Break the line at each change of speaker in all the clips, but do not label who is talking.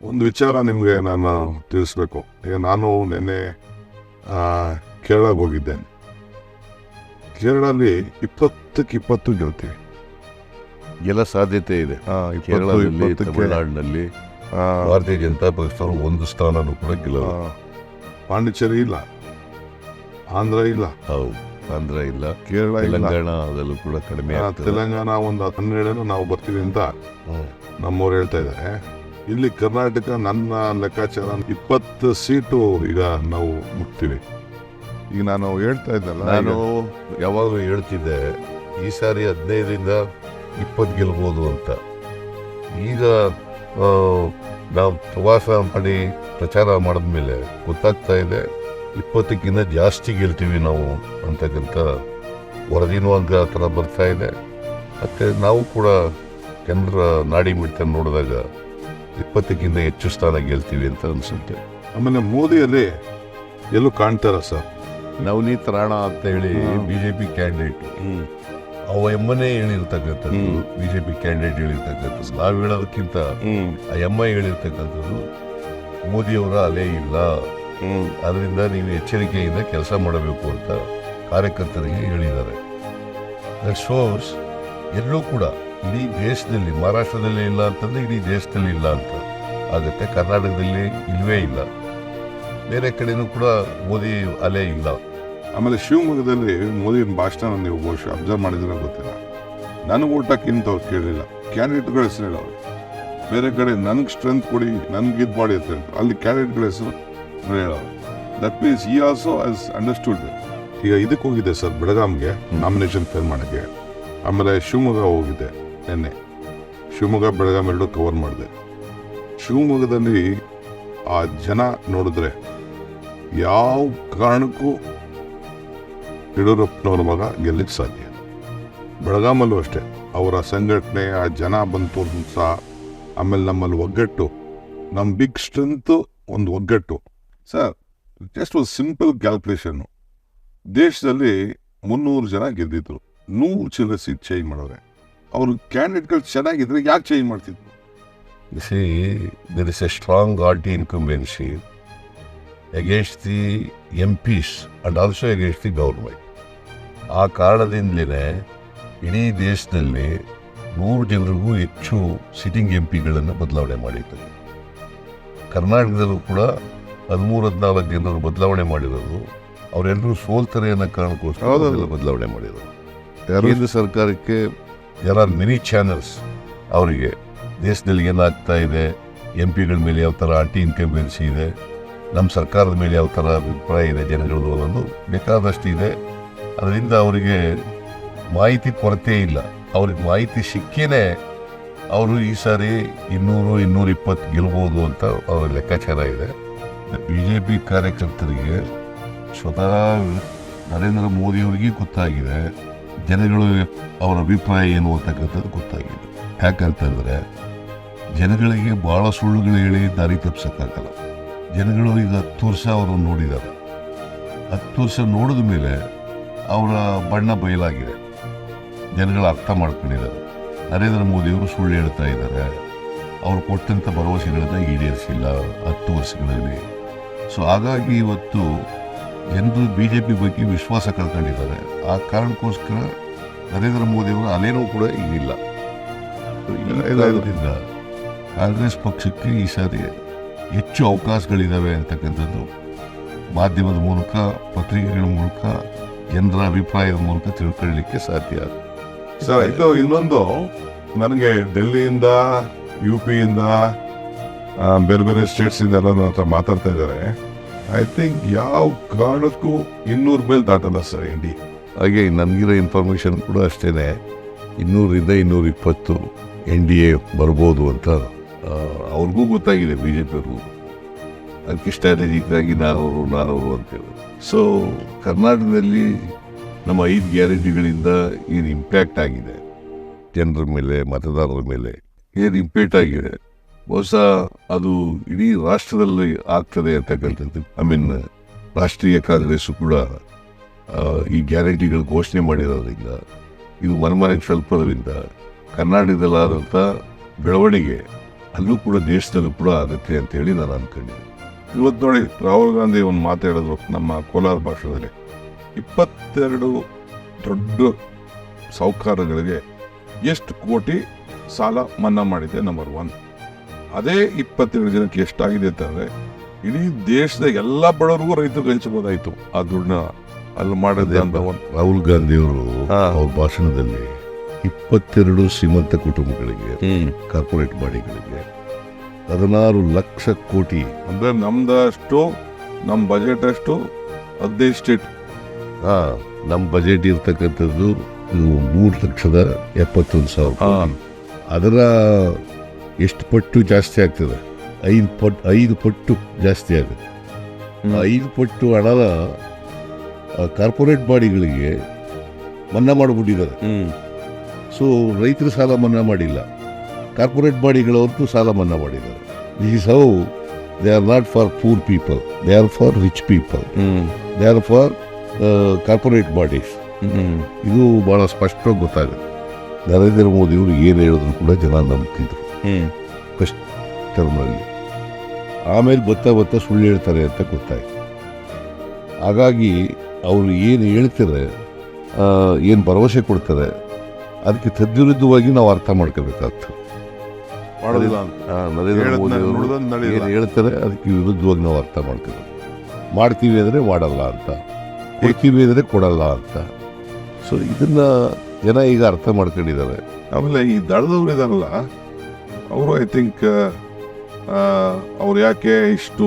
ಒಂದು ವಿಚಾರ ನಿಮಗೆ ನಾನು ತಿಳಿಸ್ಬೇಕು ಈಗ ನಾನು ನಿನ್ನೆ ಆ, ಕೇರಳಕ್ಕೆ ಹೋಗಿದ್ದೆ ಕೇರಳಲ್ಲಿ ಇಪ್ಪತ್ತಕ್ಕೆ ಇಪ್ಪತ್ತು ಗೆಲ್ತೀವಿ
ಎಲ್ಲ ಸಾಧ್ಯತೆ ಇದೆ ಕೇರಳದಲ್ಲಿ ತಮಿಳುನಾಡಿನಲ್ಲಿ ಭಾರತೀಯ ಜನತಾ ಪಕ್ಷದವರು ಒಂದು ಸ್ಥಾನನೂ ಕೂಡ ಗೆಲ್ಲ
ಪಾಂಡಿಚೇರಿ ಇಲ್ಲ ಆಂಧ್ರ ಇಲ್ಲ
ಹೌದು ಆಂಧ್ರ ಇಲ್ಲ
ಕೇರಳ ಇಲ್ಲ
ತೆಲಂಗಾಣದಲ್ಲೂ ಕೂಡ ಕಡಿಮೆ
ತೆಲಂಗಾಣ ಒಂದು ಹನ್ನೆರಡನ್ನು ನಾವು ಬರ್ತೀವಿ ಅಂತ. ನಮ್ಮವ್ರು ಹೇಳ್ತಾ ಇದ್ದಾರೆ ಇಲ್ಲಿ ಕರ್ನಾಟಕ ನನ್ನ ಲೆಕ್ಕಾಚಾರ ಇಪ್ಪತ್ತು ಸೀಟು ಈಗ ನಾವು ಮುಟ್ತೀವಿ. ಈಗ ನಾನು ಹೇಳ್ತಾ ಇದ್ದಲ್ಲ
ನಾನು ಯಾವಾಗಲೂ ಹೇಳ್ತಿದ್ದೆ ಈ ಸಾರಿ ಹದಿನೈದರಿಂದ ಇಪ್ಪತ್ತು ಗೆಲ್ಬೋದು ಅಂತ. ಈಗ ನಾವು ಪ್ರವಾಸ ಮಾಡಿ ಪ್ರಚಾರ ಮಾಡಿದ್ಮೇಲೆ ಗೊತ್ತಾಗ್ತಾ ಇದೆ ಇಪ್ಪತ್ತಕ್ಕಿಂತ ಜಾಸ್ತಿ ಗೆಲ್ತೀವಿ ನಾವು ಅಂತಕ್ಕಂಥ ವರದಿನೂ ಅಂತ ಆ ಥರ ಬರ್ತಾ ಇದೆ. ಮತ್ತು ನಾವು ಕೂಡ ಜನರ ನಾಡಿ ಮಿಡ್ತ ನೋಡಿದಾಗ ಇಪ್ಪತ್ತಕ್ಕಿಂತ ಹೆಚ್ಚು ಸ್ಥಾನ ಗೆಲ್ತೀವಿ ಅಂತ ಅನ್ಸುತ್ತೆ.
ಆಮೇಲೆ ಮೋದಿಯಲ್ಲಿ ಎಲ್ಲೂ ಕಾಣ್ತಾರ ಸರ್?
ನವನೀತ್ ರಾಣ ಅಂತ ಹೇಳಿ. ಬಿ ಜೆ ಪಿ ಕ್ಯಾಂಡಿಡೇಟ್ ಅವ ಎಮ್ಮನೇ ಹೇಳಿರ್ತಕ್ಕಂಥದ್ದು. ಬಿ ಜೆ ಪಿ ಕ್ಯಾಂಡಿಡೇಟ್ ಹೇಳಿರ್ತಕ್ಕಂಥದ್ದು. ನಾವು ಹೇಳೋದಕ್ಕಿಂತ ಆ ಎಮ್ಮ ಹೇಳಿರ್ತಕ್ಕಂಥದ್ದು ಮೋದಿಯವರ ಅಲೆ ಇಲ್ಲ. ಅದರಿಂದ ನೀವು ಎಚ್ಚರಿಕೆಯಿಂದ ಕೆಲಸ ಮಾಡಬೇಕು ಅಂತ ಕಾರ್ಯಕರ್ತರಿಗೆ ಹೇಳಿದ್ದಾರೆ. ದಟ್ ಶೋಸ್ ಎಲ್ಲೂ ಕೂಡ ಇಡೀ ದೇಶದಲ್ಲಿ, ಮಹಾರಾಷ್ಟ್ರದಲ್ಲಿ ಇಲ್ಲ ಅಂತಂದ್ರೆ ಇಡೀ ದೇಶದಲ್ಲಿ ಇಲ್ಲ ಅಂತ. ಆಗುತ್ತೆ, ಕರ್ನಾಟಕದಲ್ಲಿ ಇಲ್ವೇ ಇಲ್ಲ. ಬೇರೆ ಕಡೆನೂ ಕೂಡ ಮೋದಿ ಅಲೆ ಇಲ್ಲ.
ಆಮೇಲೆ ಶಿವಮೊಗ್ಗದಲ್ಲಿ ಮೋದಿ ಭಾಷಣ ನೀವು ಬಹುಶಃ ಅಬ್ಸರ್ವ್ ಮಾಡಿದ್ರೆ ಗೊತ್ತಿಲ್ಲ. ನನಗೆ ಊಟಕ್ಕಿಂತ ಅವ್ರು ಕೇಳಲಿಲ್ಲ ಕ್ಯಾಂಡಿಡೇಟ್ಗಳ ಹೆಸರು ಹೇಳೋರು. ಬೇರೆ ಕಡೆ ನನಗೆ ಸ್ಟ್ರೆಂತ್ ಕೊಡಿ, ನನಗೆ ಇದು ಮಾಡಿ ಅಂತ. ಅಲ್ಲಿ ಕ್ಯಾಂಡಿಡೇಟ್ಗಳ ಹೆಸರು ಹೇಳೋರು. ದಟ್ ಮೀನ್ಸ್ ಈ ಆಲ್ಸೋ ಆಸ್ ಅಂಡರ್ಸ್ಟುಡ್ ಈಗ ಇದಕ್ಕೆ ಹೋಗಿದೆ ಸರ್ ಬೆಳಗಾಮ್ಗೆ ನಾಮಿನೇಷನ್ ಫೇಲ್ ಮಾಡೋಕ್ಕೆ ಆಮೇಲೆ ಶಿವಮೊಗ್ಗ ಹೋಗಿದ್ದೆ ನಿನ್ನೆ. ಶಿವಮೊಗ್ಗ ಬೆಳಗಾಂ ಎರಡು ಕವರ್ ಮಾಡಿದೆ. ಶಿವಮೊಗ್ಗದಲ್ಲಿ ಆ ಜನ ನೋಡಿದ್ರೆ ಯಾವ ಕಾರಣಕ್ಕೂ ಯಡಿಯೂರಪ್ಪನವ್ರ ಮಗ ಗೆಲ್ಲಕ್ಕೆ ಸಾಧ್ಯ ಬೆಳಗಾಮಲ್ಲೂ ಅಷ್ಟೇ, ಅವರ ಸಂಘಟನೆ, ಆ ಜನ ಬಂತು ಸಹ, ಆಮೇಲೆ ನಮ್ಮಲ್ಲಿ ಒಗ್ಗಟ್ಟು, ನಮ್ಮ ಬಿಗ್ ಸ್ಟ್ರೆಂತು ಒಂದು ಒಗ್ಗಟ್ಟು. ಸರ್ ಜಸ್ಟ್ ಒಂದು ಸಿಂಪಲ್ ಕ್ಯಾಲ್ಕುಲೇಷನ್ನು ದೇಶದಲ್ಲಿ ಮುನ್ನೂರು ಜನ ಗೆದ್ದಿದ್ರು. ನೂರು ಚಿಲ್ಲರೆ ಸೀಟ್ ಚೇಂಜ್ ಮಾಡೋರೆ. ಅವರು ಕ್ಯಾಂಡಿಡೇಟ್ಗಳು ಚೆನ್ನಾಗಿದ್ರೆ ಯಾಕೆ ಚೇಂಜ್ ಮಾಡ್ತಿದ್ರು?
See there is a strong strong incumbency against the M Ps and also against the government ಆ ಕಾರಣದಿಂದಲೇ ಇಡೀ ದೇಶದಲ್ಲಿ ನೂರು ಜನರಿಗೂ ಹೆಚ್ಚು ಸಿಟ್ಟಿಂಗ್ ಎಂ ಪಿಗಳನ್ನು ಬದಲಾವಣೆ ಮಾಡಿದ್ದಾರೆ. ಕರ್ನಾಟಕದಲ್ಲೂ ಕೂಡ ಹದಿಮೂರು ಹದಿನಾಲ್ಕು ಜನರು ಬದಲಾವಣೆ ಮಾಡಿರೋದು ಅವರೆಲ್ಲರೂ ಸೋಲ್ತಾರೆ ಅನ್ನೋ ಕಾರಣಕ್ಕೋಸ್ಕರ ಬದಲಾವಣೆ ಮಾಡಿರೋದು. ಕೇಂದ್ರ ಸರ್ಕಾರಕ್ಕೆ ಆರ್ ಮೆನಿ ಚಾನಲ್ಸ್ ಅವರಿಗೆ. ದೇಶದಲ್ಲಿ ಏನಾಗ್ತಾ ಇದೆ? ಎಂ ಪಿಗಳ ಮೇಲೆ ಯಾವ ಥರ ಆಂಟಿ ಇನ್ಕಂಬೆನ್ಸಿ ಇದೆ? ನಮ್ಮ ಸರ್ಕಾರದ ಮೇಲೆ ಯಾವ ಥರ ಅಭಿಪ್ರಾಯ ಇದೆ ಜನಗಳದು ಅನ್ನೋದು ಬೇಕಾದಷ್ಟು ಇದೆ. ಅದರಿಂದ ಅವರಿಗೆ ಮಾಹಿತಿ ಕೊರತೆ ಇಲ್ಲ. ಅವ್ರಿಗೆ ಮಾಹಿತಿ ಸಿಕ್ಕೇ ಅವರು ಈ ಸಾರಿ ಇನ್ನೂರು ಇನ್ನೂರ ಇಪ್ಪತ್ತು ಗೆಲ್ಬೋದು ಅಂತ ಅವರ ಲೆಕ್ಕಾಚಾರ ಇದೆ. ಬಿ ಜೆ ಪಿ ಕಾರ್ಯಕರ್ತರಿಗೆ ಸ್ವತಃ ನರೇಂದ್ರ ಮೋದಿಯವರಿಗೆ ಗೊತ್ತಾಗಿದೆ. ಜನಗಳು ಅವರ ಅಭಿಪ್ರಾಯ ಏನು ಅಂತಕ್ಕಂಥದ್ದು ಗೊತ್ತಾಗಿದೆ. ಯಾಕಂತಂದರೆ ಜನಗಳಿಗೆ ಭಾಳ ಸುಳ್ಳುಗಳು ಹೇಳಿ ದಾರಿ ತಪ್ಪಿಸೋಕ್ಕಾಗಲ್ಲ. ಜನಗಳು ಈಗ ಹತ್ತು ವರ್ಷ ಅವರು ನೋಡಿದ್ದಾರೆ. ಹತ್ತು ವರ್ಷ ನೋಡಿದ ಮೇಲೆ ಅವರ ಬಣ್ಣ ಬಯಲಾಗಿದೆ. ಜನಗಳು ಅರ್ಥ ಮಾಡ್ಕೊಂಡಿದ್ದಾರೆ. ನರೇಂದ್ರ ಮೋದಿಯವರು ಸುಳ್ಳು ಹೇಳ್ತಾ ಇದ್ದಾರೆ. ಅವರು ಕೊಟ್ಟಂಥ ಭರವಸೆಗಳನ್ನ ಈಡೇರಿಸಿಲ್ಲ ಹತ್ತು ವರ್ಷಗಳಲ್ಲಿ ಸೊ ಹಾಗಾಗಿ ಇವತ್ತು ಜನರು ಬಿ ಜೆ ಪಿ ಬಗ್ಗೆ ವಿಶ್ವಾಸ ಕಳ್ಕೊಂಡಿದ್ದಾರೆ. ಆ ಕಾರಣಕ್ಕೋಸ್ಕರ ನರೇಂದ್ರ ಮೋದಿಯವರ ಅಲೆನೂ ಕೂಡ ಈಗಿಲ್ಲ
ಇಲ್ಲ,
ಕಾಂಗ್ರೆಸ್ ಪಕ್ಷಕ್ಕೆ ಈ ಸಾರಿ ಹೆಚ್ಚು ಅವಕಾಶಗಳಿದ್ದಾವೆ ಅಂತಕ್ಕಂಥದ್ದು ಮಾಧ್ಯಮದ ಮೂಲಕ ಪತ್ರಿಕೆಗಳ ಮೂಲಕ ಜನರ ಅಭಿಪ್ರಾಯದ ಮೂಲಕ ತಿಳ್ಕೊಳ್ಳಲಿಕ್ಕೆ ಸಾಧ್ಯ.
ಸರ್ ಇದು ಇನ್ನೊಂದು ನನಗೆ ಡೆಲ್ಲಿಯಿಂದ ಯು ಪಿಯಿಂದ ಬೇರೆ ಬೇರೆ ಸ್ಟೇಟ್ಸಿಂದ ಎಲ್ಲ ನನ್ನ ಹತ್ರ ಮಾತಾಡ್ತಾ ಇದ್ದಾರೆ. ಐ ಥಿಂಕ್ ಯಾವ ಕಾರಣಕ್ಕೂ ಇನ್ನೂರು ಮೇಲೆ ದಾಟಲ್ಲ ಸರ್ ಇಂಡಿ
ಹಾಗೆ ನನಗಿರೋ ಇನ್ಫಾರ್ಮೇಷನ್ ಕೂಡ ಅಷ್ಟೇ ಇನ್ನೂರಿಂದ ಇನ್ನೂರ ಇಪ್ಪತ್ತು ಎನ್ ಡಿ ಎ ಬರ್ಬೋದು ಅಂತ ಅವ್ರಿಗೂ ಗೊತ್ತಾಗಿದೆ ಬಿ ಜೆ ಪಿಯವ್ರಿಗೂ ಅದಕ್ಕೆ ಸ್ಟ್ರಾಟಜಿಕ್ಕಾಗಿ ನಾನವರು ನಾನವರು ಅಂತೇಳಿ ಸೊ ಕರ್ನಾಟಕದಲ್ಲಿ ನಮ್ಮ ಐದು ಗ್ಯಾರಂಟಿಗಳಿಂದ ಏನು ಇಂಪ್ಯಾಕ್ಟ್ ಆಗಿದೆ? ಜನರ ಮೇಲೆ, ಮತದಾರರ ಮೇಲೆ ಏನು ಇಂಪ್ಯಾಕ್ಟ್ ಆಗಿದೆ? ಬಹುಶಃ ಅದು ಇಡೀ ರಾಷ್ಟ್ರದಲ್ಲಿ ಆಗ್ತದೆ ಅಂತಕ್ಕಂಥದ್ದು. ಐ ಮೀನ್ ರಾಷ್ಟ್ರೀಯ ಕಾಂಗ್ರೆಸ್ ಕೂಡ ಈ ಗ್ಯಾರಂಟಿಗಳು ಘೋಷಣೆ ಮಾಡಿರೋದ್ರಿಂದ, ಇದು ಮನಮನೆಗೆ ತಲುಪೋದ್ರಿಂದ ಕರ್ನಾಟಕದಲ್ಲಾದಂಥ ಬೆಳವಣಿಗೆ ಅಲ್ಲೂ ಕೂಡ ದೇಶದಲ್ಲೂ ಕೂಡ ಆಗುತ್ತೆ ಅಂತ ಹೇಳಿ ನಾನು ಅನ್ಕೊಂಡೆ
ಇವತ್ತು ನೋಡಿ, ರಾಹುಲ್ ಗಾಂಧಿ ಒಂದು ಮಾತು ಹೇಳಿದ್ರು ನಮ್ಮ ಕೋಲಾರ ಭಾಷೆಯಲ್ಲಿ. ಇಪ್ಪತ್ತೆರಡು ದೊಡ್ಡ ಸಾಹುಕಾರಗಳಿಗೆ ಎಷ್ಟು ಕೋಟಿ ಸಾಲ ಮನ್ನಾ ಮಾಡಿದೆ ನಂಬರ್ ಒನ್ ಅದೇ ಇಪ್ಪತ್ತೇಳು ಜನಕ್ಕೆ ಎಷ್ಟಾಗಿದೆ ಅಂತಂದ್ರೆ ಇಡೀ ದೇಶದ ಎಲ್ಲ ಬಡವರಿಗೂ ರೈತರು ಕಳಿಸಬಹುದಾಯ್ತು ಆ ದುಡ್ಡನ್ನ ಅಲ್ಲಿ ಮಾಡಿದೆ ಅಂತ.
ರಾಹುಲ್ ಗಾಂಧಿ ಅವರು ಅವ್ರ ಭಾಷಣದಲ್ಲಿ ಇಪ್ಪತ್ತೆರಡು ಶ್ರೀಮಂತ ಕುಟುಂಬಗಳಿಗೆ ಕಾರ್ಪೊರೇಟ್ ಬಾಡಿಗಳಿಗೆ ಹದಿನಾರು ಲಕ್ಷ ಕೋಟಿ
ಅಂದ್ರೆ ನಮ್ದಷ್ಟು ನಮ್ಮ ಬಜೆಟ್ ಅಷ್ಟು ಹದಿನೈದು ಸ್ಟೇಟ್
ಹಾ ನಮ್ಮ ಬಜೆಟ್ ಇರ್ತಕ್ಕಂಥದ್ದು ಇದು ಮೂರು ಲಕ್ಷದ ಎಪ್ಪತ್ತೊಂದು ಸಾವಿರ ಅದರ ಎಷ್ಟು ಪಟ್ಟು ಜಾಸ್ತಿ ಆಗ್ತದೆ? ಐದು ಪಟ್ಟು ಐದು ಪಟ್ಟು ಜಾಸ್ತಿ ಆಗುತ್ತೆ. ಐದು ಪಟ್ಟು ಹಣದ ಕಾರ್ಪೊರೇಟ್ ಬಾಡಿಗಳಿಗೆ ಮನ್ನಾ ಮಾಡಿಬಿಟ್ಟಿದ್ದಾರೆ. ಸೊ ರೈತರು ಸಾಲ ಮನ್ನಾ ಮಾಡಿಲ್ಲ. ಕಾರ್ಪೊರೇಟ್ ಬಾಡಿಗಳವ್ರದ್ದು ಸಾಲ ಮನ್ನಾ ಮಾಡಿದ್ದಾರೆ. This is how they are not for poor people they are for rich people they are for corporate bodies ಇದು ಭಾಳ ಸ್ಪಷ್ಟವಾಗಿ ಗೊತ್ತಾಗುತ್ತೆ. ನರೇಂದ್ರ ಮೋದಿಯವರು ಏನು ಹೇಳಿದ್ರು ಕೂಡ ಜನ ನಂಬ್ತಿದ್ರು. ಫಸ್ಟ್ ಟರ್ಮಲ್ಲಿ ಆಮೇಲೆ ಬತ್ತಾ ಬತ್ತಾ ಸುಳ್ಳು ಹೇಳ್ತಾರೆ ಅಂತ ಗೊತ್ತಾಯ್ತು. ಹಾಗಾಗಿ ಅವರು ಏನು ಹೇಳ್ತಾರೆ ಏನು ಭರವಸೆ ಕೊಡ್ತಾರೆ ಅದಕ್ಕೆ ತದ್ವಿರುದ್ಧವಾಗಿ ನಾವು ಅರ್ಥ ಮಾಡ್ಕೋಬೇಕಾಗ್ತದೆ.
ಮಾಡೋದಿಲ್ಲ ಅಂತ.
ಆ, ನರೇಂದ್ರ
ಹೇಳದ್ನ
ಮೋದಿ ಅವರು ಏನು ಹೇಳ್ತಾರೆ ಅದಕ್ಕೆ ವಿರುದ್ಧವಾಗಿ ನಾವು ಅರ್ಥ ಮಾಡ್ಕೋಬೇಕು. ಮಾಡ್ತೀವಿ ಅಂದರೆ ಮಾಡಲ್ಲ ಅಂತ. ಕೊಡ್ತೀವಿ ಅಂದರೆ ಕೊಡಲ್ಲ ಅಂತ. ಸೊ ಇದನ್ನು ಜನ ಈಗ ಅರ್ಥ ಮಾಡ್ಕೊಂಡಿದ್ದಾರೆ.
ಆಮೇಲೆ ಈ ದಳದವ್ರು ಇದಾರಲ್ಲ ಅವರು ಐ ಥಿಂಕ್ ಅವ್ರು ಯಾಕೆ ಇಷ್ಟು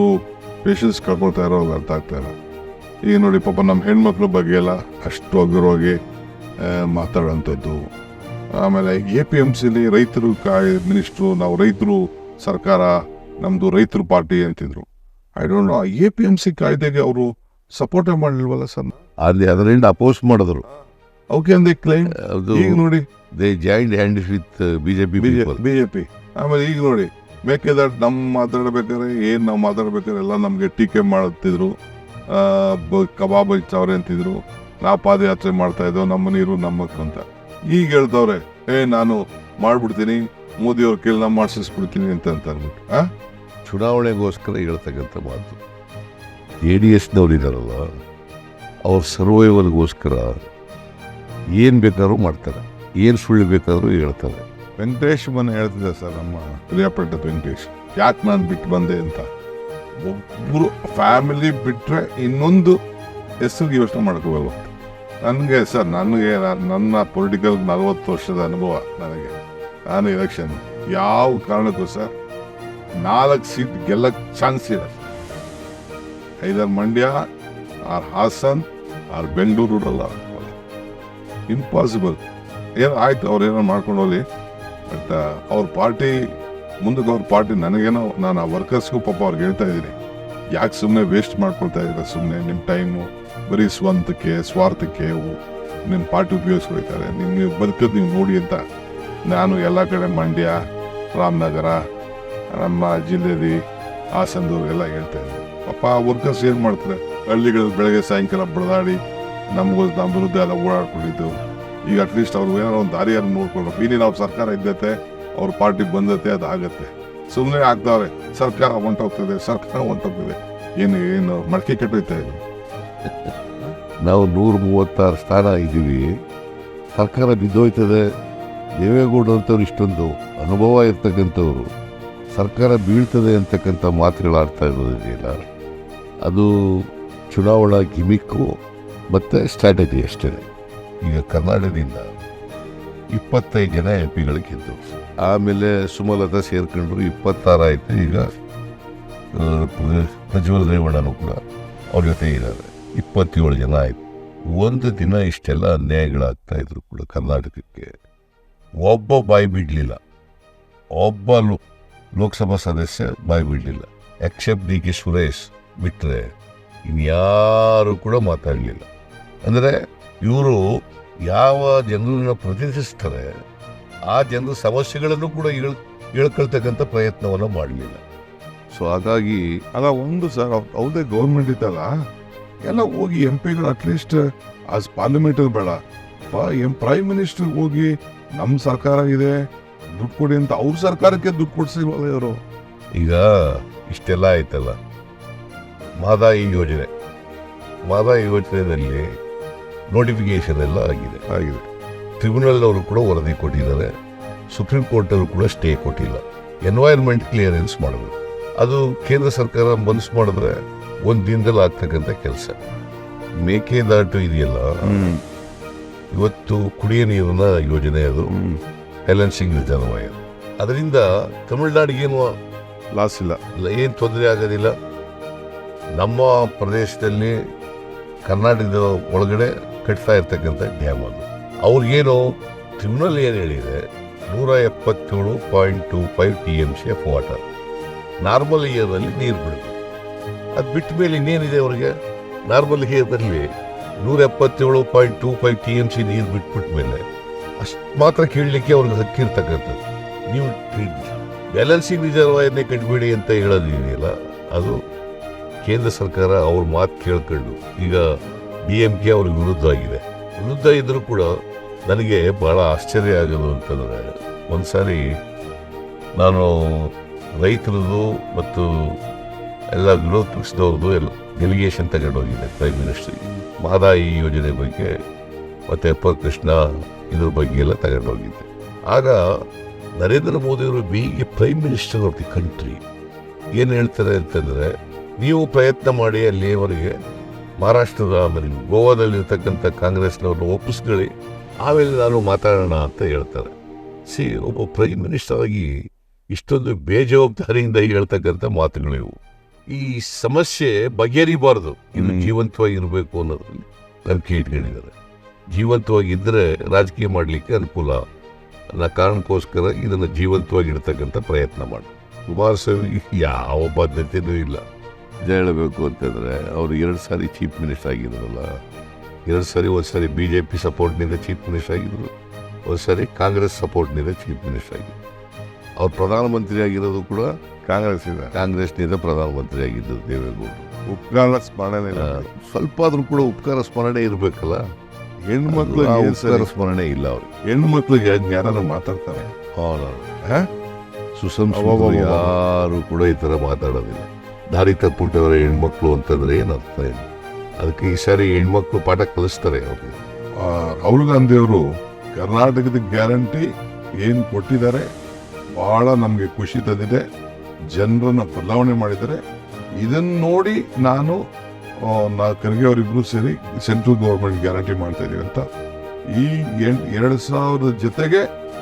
ಪೇಷನ್ಸ್ ಕಳ್ಕೊಳ್ತಾ ಇರೋ ಅರ್ಥ ಆಗ್ತಾ ಇಲ್ಲ. ಈಗ ನೋಡಿ ಪಾಪ ನಮ್ಮ ಹೆಣ್ಮಕ್ಳ ಬಗ್ಗೆ ಎಲ್ಲ ಅಷ್ಟು ಅಗ್ರವಾಗಿ ಮಾತಾಡೋಂಥದ್ದು ಆಮೇಲೆ ಎ ಪಿ ಎಂ ಸಿಲಿ ರೈತರು ಕಾಯ್ ಮಿನಿಸ್ಟ್ರು ನಾವು ರೈತರು ಸರ್ಕಾರ ನಮ್ಮದು ರೈತರು ಪಾರ್ಟಿ ಅಂತಿದ್ರು. I don't know A P M C ಕಾಯ್ದೆಗೆ ಅವರು ಸಪೋರ್ಟೇ ಮಾಡಲಿಲ್ವಲ್ಲ ಸರ್?
ಅಲ್ಲಿ ಅದರಿಂದ ಅಪೋಸ್ ಮಾಡಿದ್ರು.
ಓಕೆ ಅಂದೆ ಕ್ಲೈಮ್ ಈಗ ನೋಡಿ.
They joint hand with BJP J
BJP ಆಮೇಲೆ ಈಗ ನೋಡಿ, ಮೇಕೆದಾಟ್ ನಮ್ಮ ಮಾತಾಡ್ಬೇಕಾದ್ರೆ ಏನು ನಾವು ಮಾತಾಡ್ಬೇಕಾದ್ರೆ ಎಲ್ಲ ನಮಗೆ ಟೀಕೆ ಮಾಡುತ್ತಿದ್ರು ಕಬಾಬ್ ಚಾವ್ರೆ ಅಂತಿದ್ರು. ನಾ ಪಾದಯಾತ್ರೆ ಮಾಡ್ತಾ ಇದ್ದೋ, ನಮ್ಮ ನೀರು ನಮ್ಮಕ್ ಅಂತ. ಈಗ ಹೇಳ್ತವ್ರೆ, ಏ, ನಾನು ಮಾಡ್ಬಿಡ್ತೀನಿ, ಮೋದಿಯವ್ರ ನಾ ಮಾಡಿಸ್ಬಿಡ್ತೀನಿ ಅಂತ ಅಂತ ಅಂದ್ಬಿಟ್ಟು. ಆ?
ಚುನಾವಣೆಗೋಸ್ಕರ ಹೇಳ್ತಕ್ಕಂಥ ಮಾತು. ಎ ಡಿ ಎಸ್ನವ್ರು ಇದ್ದಾರಲ್ಲ ಅವ್ರ ಸರ್ವೈವಲ್ಗೋಸ್ಕರ ಏನು ಬೇಕಾದ್ರೂ ಮಾಡ್ತಾರೆ. ಏನು ಸುಳ್ಳು ಬೇಕಾದ್ರೂ ಹೇಳ್ತಾರೆ.
ವೆಂಕಟೇಶ್ ಮನೆ ಹೇಳ್ತಿದ್ದೆ ಸರ್ ನಮ್ಮ ಪ್ರಿಯಪಟ್ಟ ವೆಂಕಟೇಶ್ ಯಾಕೆ ನಾನು ಬಿಟ್ಟು ಬಂದೆ ಅಂತ. ಒಬ್ಬರು ಫ್ಯಾಮಿಲಿ ಬಿಟ್ಟರೆ ಇನ್ನೊಂದು ಹೆಸರು ಯೋಚನೆ ಮಾಡ್ಕೋಬೇಕು. ನನಗೆ ಸರ್, ನನಗೆ ನನ್ನ ಪೊಲಿಟಿಕಲ್ ನಲವತ್ತು ವರ್ಷದ ಅನುಭವ ನನಗೆ. ನಾನು ಎಲೆಕ್ಷನ್ ಯಾವ ಕಾರಣಕ್ಕೂ ಸರ್, ನಾಲ್ಕು ಸೀಟ್ ಗೆಲ್ಲಕ್ಕೆ ಚಾನ್ಸ್ ಇದೆ either Mandya, or Hassan, or ಬೆಂಗಳೂರಲ್ಲ. Impossible ಏನು ಆಯ್ತು, ಅವ್ರು ಏನೋ ಮಾಡ್ಕೊಂಡು ಹೋಗ್ಲಿ? ಬಟ್ ಅವ್ರ ಪಾರ್ಟಿ, ಮುಂದಕ್ಕೆ ಅವ್ರ ಪಾರ್ಟಿ ನನಗೇನೋ ನಾನು ಆ ವರ್ಕರ್ಸ್ಗೂ ಪಾಪ ಅವ್ರಿಗೆ ಹೇಳ್ತಾ ಇದ್ದೀನಿ. ಯಾಕೆ ಸುಮ್ಮನೆ ವೇಸ್ಟ್ ಮಾಡ್ಕೊಳ್ತಾ ಇದ್ದೀರಾ ಸುಮ್ಮನೆ ನಿಮ್ಮ ಟೈಮು ಬರೀ ಸ್ವಂತಕ್ಕೆ, ಸ್ವಾರ್ಥಕ್ಕೆ ನಿಮ್ಮ ಪಾರ್ಟಿ ಉಪಯೋಗಿಸ್ಕೊಳ್ತಾರೆ. ನಿಮ್ಮ ನೀವು ಬದುಕೋದು ನೀವು ನೋಡಿ ಅಂತ ನಾನು ಎಲ್ಲ ಕಡೆ ಮಂಡ್ಯ, ರಾಮನಗರ, ನಮ್ಮ ಜಿಲ್ಲೆಯಲ್ಲಿ ಹಾಸನದವ್ರಿಗೆಲ್ಲ ಹೇಳ್ತಾ ಇದ್ದೀನಿ. ಪಾಪ ವರ್ಕರ್ಸ್ ಏನು ಮಾಡ್ತಾರೆ? ಹಳ್ಳಿಗಳಲ್ಲಿ ಬೆಳಗ್ಗೆ ಸಾಯಂಕಾಲ ಬಡದಾಡಿ ನಮಗೂ ನಮ್ಮ ವಿರುದ್ಧ ಎಲ್ಲ ಓಡಾಡ್ಕೊಂಡಿದ್ದು. ಈಗ ಅಟ್ಲೀಸ್ಟ್ ಅವ್ರು ಏನಾರ ಒಂದು ದಾರಿಯನ್ನು ನೋಡ್ಕೊಳ್ಬೇಕು. ಇನ್ನೇನು ನಾವು ಸರ್ಕಾರ ಇದ್ದತೆ, ಅವ್ರ ಪಾರ್ಟಿ ಬಂದತೆ, ಅದು ಆಗತ್ತೆ. ಸುಮ್ಮನೆ ಆಗ್ತಾವೆ ಸರ್ಕಾರ ಹೊಂಟೋಗ್ತದೆ ಸರ್ಕಾರ ಹೊಂಟೋಗ್ತದೆ ಏನು ಏನು, ಮಡಕೆ ಕೆಟ್ಟೋಯ್ತಾ
ನಾವು ನೂರ ಮೂವತ್ತಾರು ಸ್ಥಾನ ಇದ್ದೀವಿ. ಸರ್ಕಾರ ಬಿದ್ದೋಯ್ತದೆ. ದೇವೇಗೌಡ ಅಂತವ್ರು ಇಷ್ಟೊಂದು ಅನುಭವ ಇರ್ತಕ್ಕಂಥವ್ರು. ಸರ್ಕಾರ ಬೀಳ್ತದೆ ಅಂತಕ್ಕಂಥ ಮಾತುಗಳಾಡ್ತಾ ಇರೋದಿಲ್ಲ ಅದು ಚುನಾವಣಾ ಗಿಮಿಕ್ಕು ಮತ್ತು ಸ್ಟ್ರಾಟಜಿ ಅಷ್ಟೇ ಈಗ ಕರ್ನಾಟಕದಿಂದ ಇಪ್ಪತ್ತೈದು ಜನ ಎಂ ಪಿಗಳು ಗೆದ್ದು. ಆಮೇಲೆ ಸುಮಲತಾ ಸೇರ್ಕೊಂಡ್ರು ಇಪ್ಪತ್ತಾರು ಆಯಿತು, ಈಗ ಪ್ರಜ್ವಲ್ ರೇವಣ್ಣನೂ ಕೂಡ ಅವ್ರ ಜೊತೆ ಇದ್ದಾರೆ. ಇಪ್ಪತ್ತೇಳು ಜನ ಆಯ್ತು. ಒಂದು ದಿನ ಇಷ್ಟೆಲ್ಲ ಅನ್ಯಾಯಗಳಾಗ್ತಾ ಇದ್ರು ಕೂಡ ಕರ್ನಾಟಕಕ್ಕೆ. ಒಬ್ಬ ಬಾಯಿ ಬಿಡಲಿಲ್ಲ. ಒಬ್ಬ ಲೋ- ಲೋಕಸಭಾ ಸದಸ್ಯ ಬಾಯಿ ಬಿಡಲಿಲ್ಲ. ಎಕ್ಸೆಪ್ಟ್ ಡಿ ಕೆ ಸುರೇಶ್ ಬಿಟ್ಟರೆ ಇನ್ಯಾರು ಕೂಡ ಮಾತಾಡಲಿಲ್ಲ. ಅಂದರೆ ಇವರು ಯಾವ ಜನರನ್ನ ಪ್ರತಿನಿಧಿಸ್ತಾರೆ ಆ ಜನರ ಸಮಸ್ಯೆಗಳನ್ನು ಕೂಡ ಹೇಳ್ ಹೇಳ್ಕೊಳ್ತಕ್ಕಂಥ ಪ್ರಯತ್ನವನ್ನು ಮಾಡಲಿಲ್ಲ. ಸೊ ಹಾಗಾಗಿ
ಅಲ್ಲ ಒಂದು ಸರ್ ಅವ್ರದೇ ಗೌರ್ಮೆಂಟ್ ಇತ್ತಲ್ಲ ಎಲ್ಲ ಹೋಗಿ ಎಂ ಪಿಗಳು ಅಟ್ಲೀಸ್ಟ್ ಆಸ್ ಪಾರ್ಲಿಮೆಂಟ್ ಬೇಡ ಎಂ ಪ್ರೈಮ್ ಮಿನಿಸ್ಟರ್ ಹೋಗಿ ನಮ್ಮ ಸರ್ಕಾರ ಇದೆ ದುಡ್ಡು ಕೊಡಿ ಅಂತ ಅವ್ರ ಸರ್ಕಾರಕ್ಕೆ ದುಡ್ಡು ಕೊಡಿಸಿ ಇವರು?
ಈಗ ಇಷ್ಟೆಲ್ಲ ಆಯ್ತಲ್ಲ. ಮಾದಾಯಿ ಯೋಜನೆ. ಮಾದಾಯಿ ಯೋಜನೆಯಲ್ಲಿ ನೋಟಿಫಿಕೇಶನ್ ಎಲ್ಲ ಆಗಿದೆ.
ಆಗಿದೆ.
ಟ್ರಿಬ್ಯುನಲ್ ಅವರು ಕೂಡ ವರದಿ ಕೊಟ್ಟಿದ್ದಾರೆ. ಸುಪ್ರೀಂ ಕೋರ್ಟ್ ಅವರು ಕೂಡ ಸ್ಟೇ ಕೊಟ್ಟಿಲ್ಲ. ಎನ್ವೈರ್ಮೆಂಟ್ ಕ್ಲಿಯರೆನ್ಸ್ ಮಾಡಬೇಕು ಅದು ಕೇಂದ್ರ ಸರ್ಕಾರ ಮನಸ್ಸು ಮಾಡಿದ್ರೆ ಒಂದು ದಿನದಲ್ಲಿ ಆಗ್ತಕ್ಕಂಥ ಕೆಲಸ. ಮೇಕೆದಾಟು ಇದೆಯಲ್ಲ? ಇವತ್ತು ಕುಡಿಯ ನೀರಿನ ಯೋಜನೆ ಅದು. ಬ್ಯಾಲೆನ್ಸಿಂಗ್ ರಿಸರ್ವಾಯ ಅದರಿಂದ ತಮಿಳುನಾಡಿಗೇನು
ಲಾಸ್ ಇಲ್ಲ
ಏನು ತೊಂದರೆ ಆಗೋದಿಲ್ಲ. ನಮ್ಮ ಪ್ರದೇಶದಲ್ಲಿ ಕರ್ನಾಟಕದ ಒಳಗಡೆ ಕಟ್ತಾ ಇರ್ತಕ್ಕಂಥ ಡ್ಯಾಮ್ ಅದು. ಅವ್ರಿಗೇನು ಟ್ರಿಬ್ಯುನಲ್ ಏನು ಹೇಳಿದೆ ನೂರ ಎಪ್ಪತ್ತೇಳು point two five T M C F water. Normal ಇಯರಲ್ಲಿ ನೀರು ಬಿಡಬೇಕು ಅದು ಬಿಟ್ಟ ಮೇಲೆ ಇನ್ನೇನಿದೆ ಅವರಿಗೆ? ನಾರ್ಮಲ್ ಇಯರ್ದಲ್ಲಿ ನೂರ ಎಪ್ಪತ್ತೇಳು point two five T M C ನೀರು ಬಿಟ್ಬಿಟ್ಟ ಮೇಲೆ ಅಷ್ಟು ಮಾತ್ರ ಕೇಳಲಿಕ್ಕೆ ಅವ್ರಿಗೆ ಹಕ್ಕಿರ್ತಕ್ಕಂಥದ್ದು ನೀವು ಬ್ಯಾಲೆನ್ಸಿಂಗ್ ರಿಸರ್ವಾಯರ್ನೇ ಕಟ್ಬೇಡಿ ಅಂತ ಹೇಳೋದಿದೆಯಲ್ಲ ಅದು ಕೇಂದ್ರ ಸರ್ಕಾರ ಅವ್ರ ಮಾತು ಕೇಳ್ಕೊಂಡು ಈಗ ಬಿ ಎಂ ಕೆ ಅವ್ರಿಗೆ ವಿರುದ್ಧ ಆಗಿದೆ. ವಿರುದ್ಧ ಇದ್ರೂ ಕೂಡ ನನಗೆ ಬಹಳ ಆಶ್ಚರ್ಯ ಆಗೋದು ಅಂತಂದರೆ, ಒಂದ್ಸಾರಿ ನಾನು ರೈತರದು ಮತ್ತು ಎಲ್ಲ ವಿರೋಧ ಪಕ್ಷದವ್ರದ್ದು ಎಲ್ಲ ಡೆಲಿಗೇಷನ್ ತಗೊಂಡೋಗಿದ್ದೆ ಪ್ರೈಮ್ ಮಿನಿಸ್ಟ್ರಿಗೆ ಮಾದಾಯಿ ಯೋಜನೆ ಬಗ್ಗೆ ಮತ್ತು ಅಪ್ಪರ್ ಕೃಷ್ಣ ಇದ್ರ ಬಗ್ಗೆ ಎಲ್ಲ ತಗೊಂಡೋಗಿದ್ದೆ. ಆಗ ನರೇಂದ್ರ ಮೋದಿಯವರು ಬೀಗೆ ಪ್ರೈಮ್ ಮಿನಿಸ್ಟರ್ ಆಫ್ ಕಂಟ್ರಿ ಏನು ಹೇಳ್ತಾರೆ ಅಂತಂದರೆ, ನೀವು ಪ್ರಯತ್ನ ಮಾಡಿ ಅಲ್ಲಿಯವರೆಗೆ ಮಹಾರಾಷ್ಟ್ರದ ಆಮೇಲೆ ಗೋವಾದಲ್ಲಿರ್ತಕ್ಕಂಥ ಕಾಂಗ್ರೆಸ್ನವ್ರನ್ನ ಒಪ್ಪಿಸ್ಕೊಳ್ಳಿ. ಆಮೇಲೆ ನಾನು ಮಾತಾಡೋಣ ಅಂತ ಹೇಳ್ತಾರೆ. ಸಿ ಒಬ್ಬ ಪ್ರೈಮ್ ಮಿನಿಸ್ಟರ್ ಆಗಿ ಇಷ್ಟೊಂದು ಬೇಜವಾಬ್ದಾರಿಯಿಂದ ಹೇಳ್ತಕ್ಕಂಥ ಮಾತುಗಳಿವು ಈ ಸಮಸ್ಯೆ ಬಗೆಹರಿಬಾರ್ದು. ಇದು. ಜೀವಂತವಾಗಿ ಇರಬೇಕು ಅನ್ನೋದ್ರಲ್ಲಿ ನಂಬಿಕೆ ಇಟ್ಕೊಂಡಿದ್ದಾರೆ. ಜೀವಂತವಾಗಿ ಇದ್ದರೆ ರಾಜಕೀಯ ಮಾಡಲಿಕ್ಕೆ ಅನುಕೂಲ. ಅನ್ನೋ ಕಾರಣಕ್ಕೋಸ್ಕರ ಇದನ್ನು ಜೀವಂತವಾಗಿ ಇಡ್ತಕ್ಕಂಥ ಪ್ರಯತ್ನ ಮಾಡಿ. ಕುಮಾರಸ್ವಾಮಿ ಯಾವ ಬದ್ಧತೆಯೂ ಇಲ್ಲ. ಹೇಳಬೇಕು ಅಂತಂದರೆ ಅವರು ಎರಡು ಸಾರಿ ಚೀಫ್ ಮಿನಿಸ್ಟರ್ ಆಗಿದ್ರಲ್ಲ ಎರಡು ಸಾರಿ ಒಂದು ಸಾರಿ ಬಿ ಜೆ ಪಿ ಸಪೋರ್ಟ್ನಿಂದ ಚೀಫ್ ಮಿನಿಸ್ಟರ್ ಆಗಿದ್ರು ಒಂದು ಸಾರಿ ಕಾಂಗ್ರೆಸ್ ಸಪೋರ್ಟ್ನಿಂದ ಚೀಫ್ ಮಿನಿಸ್ಟರ್ ಆಗಿದ್ರು. ಅವ್ರು ಪ್ರಧಾನಮಂತ್ರಿ ಆಗಿರೋದು ಕೂಡ
ಕಾಂಗ್ರೆಸ್ ಇದೆ
ಕಾಂಗ್ರೆಸ್ನಿಂದ ಪ್ರಧಾನಮಂತ್ರಿ ಆಗಿದ್ದು ದೇವೇಗೌಡರು.
ಉಪಕಾರ ಸ್ಮರಣೆ
ಸ್ವಲ್ಪ ಆದರೂ ಕೂಡ ಉಪಕಾರ ಸ್ಮರಣೆ ಇರಬೇಕಲ್ಲ?
ಹೆಣ್ಮಕ್ಳು
ಉಪಕಾರ ಸ್ಮರಣೆ ಇಲ್ಲ ಅವರು
ಹೆಣ್ಮಕ್ಳಿಗೆ ಯಾರು ಮಾತಾಡ್ತಾರೆ? ಹೌದೌದು
ಹಾಂ.
ಅಬ್ಬಬ್ಬಬ್ಬ.
ಯಾರು ಕೂಡ ಈ ಥರ ಮಾತಾಡೋದಿಲ್ಲ. ದಾರಿ ತಪ್ಪಿಟ್ಟವರ ಹೆಣ್ಮಕ್ಳು ಅಂತಂದ್ರೆ ಏನು ಅರ್ಥ ಇಲ್ಲ. ಅದಕ್ಕೆ ಈ ಸಾರಿ ಹೆಣ್ಮಕ್ಳು ಪಾಠ ಕಲಿಸ್ತಾರೆ ಅವ್ರಿಗೆ.
ರಾಹುಲ್ ಗಾಂಧಿ ಅವರು ಕರ್ನಾಟಕದ ಗ್ಯಾರಂಟಿ ಏನು ಕೊಟ್ಟಿದ್ದಾರೆ? ಬಹಳ ನಮಗೆ ಖುಷಿ ತಂದಿದೆ. ಜನರನ್ನು ಬದಲಾವಣೆ ಮಾಡಿದ್ದಾರೆ. ಇದನ್ನ ನೋಡಿ ನಾನು ನಾ ಖರ್ಗೆ ಸೇರಿ ಸೆಂಟ್ರಲ್ ಗೌರ್ಮೆಂಟ್ ಗ್ಯಾರಂಟಿ ಮಾಡ್ತಾ ಇದೀವಿ ಅಂತ. ಈ ಎರಡು ಸಾವಿರದ ಜೊತೆಗೆ